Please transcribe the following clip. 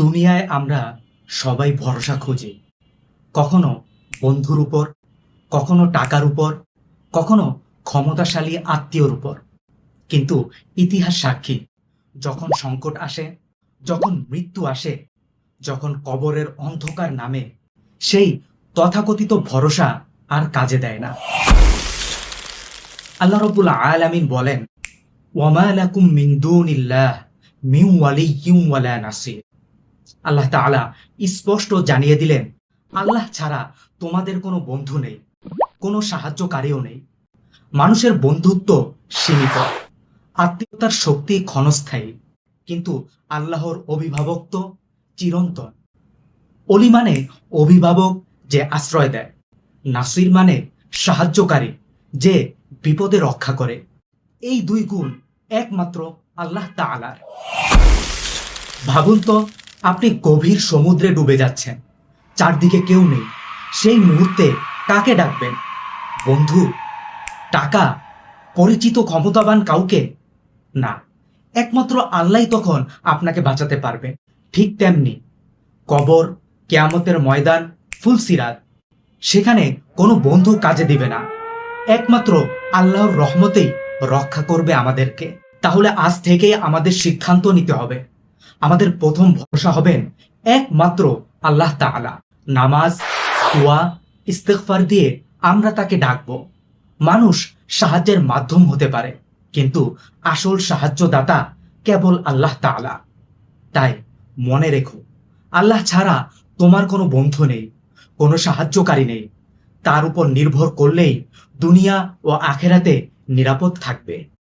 দুনিয়ায় আমরা সবাই ভরসা খুঁজি। কখনো বন্ধুর উপর, কখনো টাকার উপর, কখনো ক্ষমতাশালী আত্মীয়র উপর। কিন্তু ইতিহাস সাক্ষী, যখন সংকট আসে, যখন মৃত্যু আসে, যখন কবরের অন্ধকার নামে, সেই তথাকথিত ভরসা আর কাজে দেয় না। আল্লাহ রব্বুল আলামিন বলেন ওয়ামা লাকুম মিন দুনিল্লাহ, মিন ওয়ালিয়্যিন ওয়ালা নাসির। আল্লাহ তাআলা স্পষ্ট জানিয়ে দিলেন, আল্লাহ ছাড়া তোমাদের কোনো বন্ধু নেই, কোনো সাহায্যকারীও নেই। মানুষের বন্ধুত্ব সীমিত, আত্মীয়তার শক্তি ক্ষণস্থায়ী, কিন্তু আল্লাহর অভিভাবক তো চিরন্তন। অলি মানে অভিভাবক যে আশ্রয় দেয়, নাসির মানে সাহায্যকারী যে বিপদে রক্ষা করে। এই দুই গুণ একমাত্র আল্লাহ তাআলার। ভাবুন তো আপনি গভীর সমুদ্রে ডুবে যাচ্ছেন। চারদিকে কেউ নেই। সেই মুহূর্তে কাকে ডাকবেন? বন্ধু, টাকা, পরিচিত ক্ষমতাবান কাউকে? না, একমাত্র আল্লাহ তখন আপনাকে বাঁচাতে পারবে। ঠিক তেমনি কবর, কেয়ামতের ময়দান ফুলসিরাত সেখানে কোনো বন্ধু কাজে দিবে না। একমাত্র আল্লাহর রহমতেই রক্ষা করবে আমাদেরকে। তাহলে আজ থেকেই আমাদের সিদ্ধান্ত নিতে হবে। আমাদের প্রথম ভরসা হবেন একমাত্র আল্লাহ তাআলা। নামাজ, দোয়া, ইস্তেগফার দিয়ে আমরা তাকে ডাকবো। মানুষ সাহায্যের মাধ্যম হতে পারে, কিন্তু আসল সাহায্যদাতা কেবল আল্লাহ তাআলা। তাই মনে রেখো, আল্লাহ ছাড়া তোমার কোনো বন্ধু নেই, কোনো সাহায্যকারী নেই। তার উপর নির্ভর করলেই দুনিয়া ও আখেরাতে নিরাপদ থাকবে।